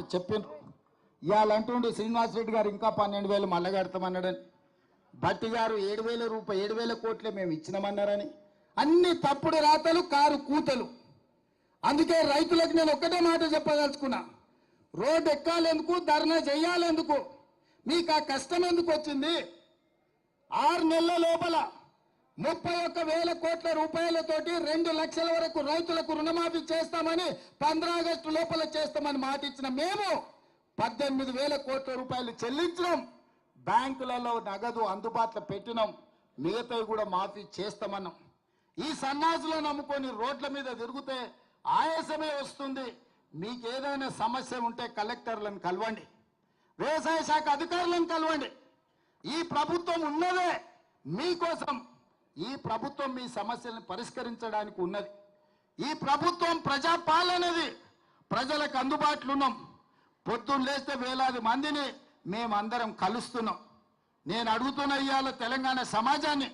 చెప్పిండ్రు ఇవాళ అంటుండు శ్రీనివాస్ రెడ్డి గారు ఇంకా పన్నెండు వేలు మళ్ళగడతామన్నాడని భట్టి గారు ఏడు వేల రూపాయలు ఏడు వేల కోట్లే మేము ఇచ్చినామన్నారని. అన్ని తప్పుడు రాతలు కారు కూతలు. అందుకే రైతులకు నేను ఒక్కటే మాట చెప్పదలుచుకున్నా. రోడ్డు ఎక్కాలెందుకు ధర్నా చేయాలెందుకు? మీకు ఆ కష్టం ఎందుకు వచ్చింది? ఆరు నెలల లోపల ముప్పై ఒక్క వేల కోట్ల రూపాయలతోటి రెండు లక్షల వరకు రైతులకు రుణమాఫీ చేస్తామని పంద్ర ఆగస్టు లోపల చేస్తామని మాట ఇచ్చిన మేము పద్దెనిమిది వేల కోట్ల రూపాయలు చెల్లించడం బ్యాంకులలో నగదు అందుబాటులో పెట్టినాం. మిగతావి కూడా మాఫీ చేస్తామన్నాం. ఈ సన్నాసులో నమ్ముకొని రోడ్ల మీద తిరిగితే ఆయాసమే వస్తుంది. మీకు ఏదైనా సమస్య ఉంటే కలెక్టర్లను కలవండి. వ్యవసాయ శాఖ అధికారులను కలవండి. ఈ ప్రభుత్వం ఉన్నదే మీకోసం. ఈ ప్రభుత్వం మీ సమస్యలను పరిష్కరించడానికి ఉన్నది. ఈ ప్రభుత్వం ప్రజాపాలనది. ప్రజలకు అందుబాటులో ఉన్నాం పొద్దున్న లేస్తే వేలాది మందిని మేమందరం కలుస్తున్నాం. నేను అడుగుతున్న ఇవాళ తెలంగాణ సమాజాన్ని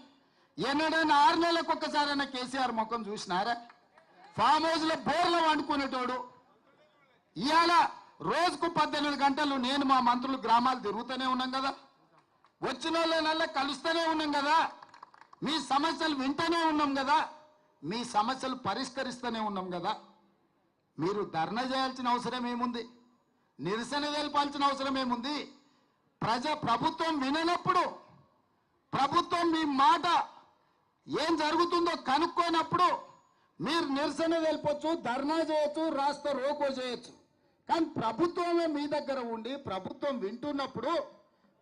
ఎన్నడైనా ఆరు నెలలకు ఒక్కసారైనా కేసీఆర్ ముఖం చూసినారా? ఫామ్ హౌస్లో బోర్లు వండుకునేటోడు. ఇవాళ రోజుకు పద్దెనిమిది గంటలు నేను మా మంత్రులు గ్రామాలు తిరుగుతూనే ఉన్నాం కదా. వచ్చిన వాళ్ళనల్లా కలుస్తూనే ఉన్నాం కదా. మీ సమస్యలు వింటూనే ఉన్నాం కదా. మీ సమస్యలు పరిష్కరిస్తూనే ఉన్నాం కదా. మీరు ధర్నా చేయాల్సిన అవసరం ఏముంది? నిరసన తెలపాల్సిన అవసరం ఏముంది? ప్రజ ప్రభుత్వం విననప్పుడు ప్రభుత్వం మీ మాట ఏం జరుగుతుందో కనుక్కోనప్పుడు మీరు నిరసన తెలపొచ్చు ధర్నా చేయొచ్చు రాస్తా రోకో చేయొచ్చు. కానీ ప్రభుత్వమే మీ దగ్గర ఉండి ప్రభుత్వం వింటున్నప్పుడు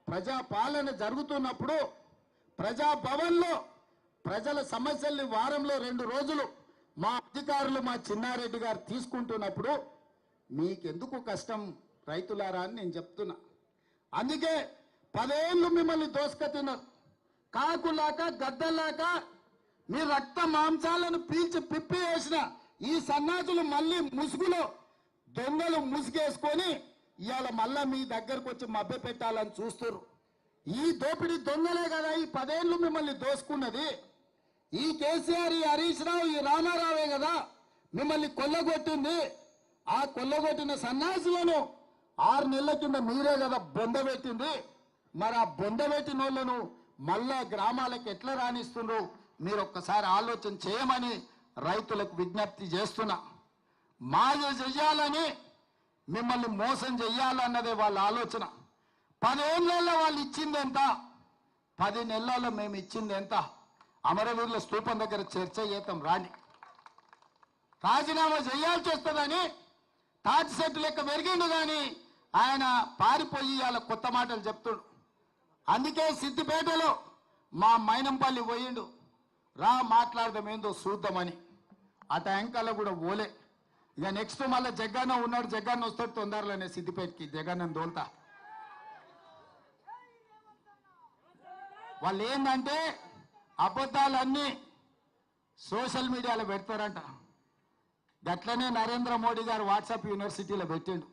ప్రజా పాలన జరుగుతున్నప్పుడు ప్రజాభవన్లో ప్రజల సమస్యల్ని వారంలో రెండు రోజులు మా అధికారులు మా చిన్నారెడ్డి గారు తీసుకుంటున్నప్పుడు మీకెందుకు కష్టం రైతులారా అని నేను చెప్తున్నా. అందుకే పదేళ్ళు మిమ్మల్ని దోసుకతిన్నారు. కాకులాక గద్దలాక మీ రక్త మాంసాలను పీల్చి పిప్పి వేసిన ఈ సన్నాసులు మళ్ళీ ముసుగులో దొంగలు ముసుగేసుకొని ఇవాళ మళ్ళా మీ దగ్గరకు వచ్చి మభ్య పెట్టాలని చూస్తున్నారు ఈ దోపిడీ దొంగలే కదా ఈ పదేళ్ళు మిమ్మల్ని దోసుకున్నది. ఈ కేసీఆర్ ఈ హరీష్ రావు ఈ రామారావే కదా మిమ్మల్ని కొల్లగొట్టింది. ఆ కొల్లగొట్టిన సన్యాసులను ఆరు నెలల కింద మీరే కదా బొందబెట్టింది మరి ఆ బొందబెట్టిన వాళ్ళను మళ్ళా గ్రామాలకు ఎట్లా రాణిస్తుండ్రు? మీరు ఒక్కసారి ఆలోచన చేయమని రైతులకు విజ్ఞప్తి చేస్తున్నా. మాయ చెయ్యాలని మిమ్మల్ని మోసం చెయ్యాలన్నదే వాళ్ళ ఆలోచన. పదేళ్ళలో వాళ్ళు ఇచ్చింది ఎంత? పది నెలల్లో మేము ఇచ్చింది ఎంత? అమరవీరుల స్థూపం దగ్గర చర్చ చేద్దాం రాని రాజీనామా చేయాల్సి వస్తుందని తాటి సెట్టు లెక్క పెరిగిండు కానీ ఆయన పారిపోయి ఇవాళ కొత్త మాటలు చెప్తుండు. అందుకే సిద్దిపేటలో మా మైనంపల్లి పోయిండు. రా మాట్లాడదాం ఏందో చూద్దామని. ఆ ట్యాంకల్లో కూడా పోలే. ఇక నెక్స్ట్ మళ్ళీ జగ్గన్న ఉన్నాడు జగ్గన్న వస్తాడు తొందరలోనే సిద్దిపేటకి. జగన్న దోల్తా వాళ్ళు ఏంటంటే అబద్ధాలన్నీ సోషల్ మీడియాలో పెడతారంట. గట్లనే నరేంద్ర మోడీ గారు వాట్సాప్ యూనివర్సిటీలో పెట్టిండు.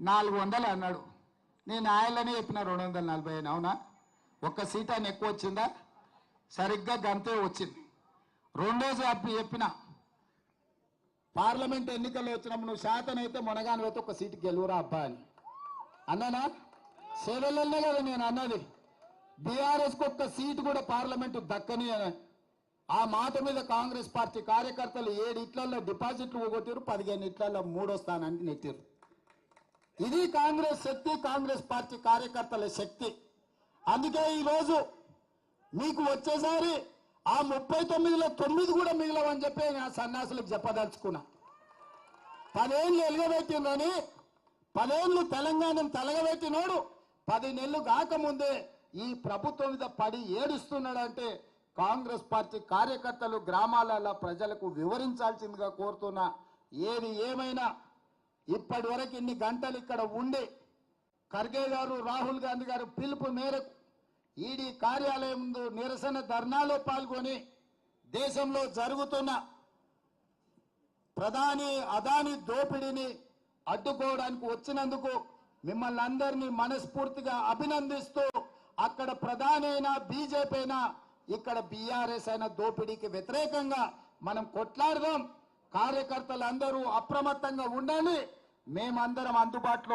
నాలుగు వందలు అన్నాడు. నేను ఆయననే చెప్పిన రెండు వందల నలభై ఐదు అవునా? ఒక్క సీట్ అని ఎక్కువ వచ్చిందా? సరిగ్గా గంతే వచ్చింది. రెండోజు చెప్పి చెప్పిన పార్లమెంట్ ఎన్నికల్లో వచ్చినప్పుడు నువ్వు శాతం అయితే మునగాను అయితే ఒక సీటు గెలువురా అబ్బా అని. అన్నానా? సేవలలో కదా నేను అన్నది. బీఆర్ఎస్ ఒక్క సీటు కూడా పార్లమెంటు దక్కని అని. ఆ మాట మీద కాంగ్రెస్ పార్టీ కార్యకర్తలు ఏడు ఇట్లల్లో డిపాజిట్లు పోగొట్టారు పదిహేను ఇట్లలో మూడో స్థానానికి నెట్టారు ఇది కాంగ్రెస్ శక్తి కాంగ్రెస్ పార్టీ కార్యకర్తల శక్తి. అందుకే ఈరోజు మీకు వచ్చేసారి ఆ ముప్పై తొమ్మిదిలో తొమ్మిది కూడా మిగిలవని చెప్పి నేను సన్యాసులకు చెప్పదలుచుకున్నా. పదేళ్ళు ఎలుగబెట్టిందని పదేళ్ళు తెలంగాణను తలగబెట్టినోడు పది నెలలు కాకముందే ఈ ప్రభుత్వం మీద పడి ఏడుస్తున్నాడంటే కాంగ్రెస్ పార్టీ కార్యకర్తలు గ్రామాలలో ప్రజలకు వివరించాల్సిందిగా కోరుతున్నా. ఏది ఏమైనా ఇప్పటి వరకు ఇన్ని గంటలు ఇక్కడ ఉండి ఖర్గే గారు రాహుల్ గాంధీ గారు పిలుపు మేరకు ఈడీ కార్యాలయం ముందు నిరసన ధర్నాలో పాల్గొని దేశంలో జరుగుతున్న ప్రధాని అదాని దోపిడీని అడ్డుకోవడానికి వచ్చినందుకు మిమ్మల్ని అందరినీ మనస్ఫూర్తిగా అభినందిస్తూ అక్కడ ప్రధాని అయినా బీజేపీ అయినా ఇక్కడ బీఆర్ఎస్ అయిన దోపిడీకి వ్యతిరేకంగా మనం కొట్లాడదాం. కార్యకర్తలు అందరూ అప్రమత్తంగా ఉండాలి మేమందరం అందుబాటులో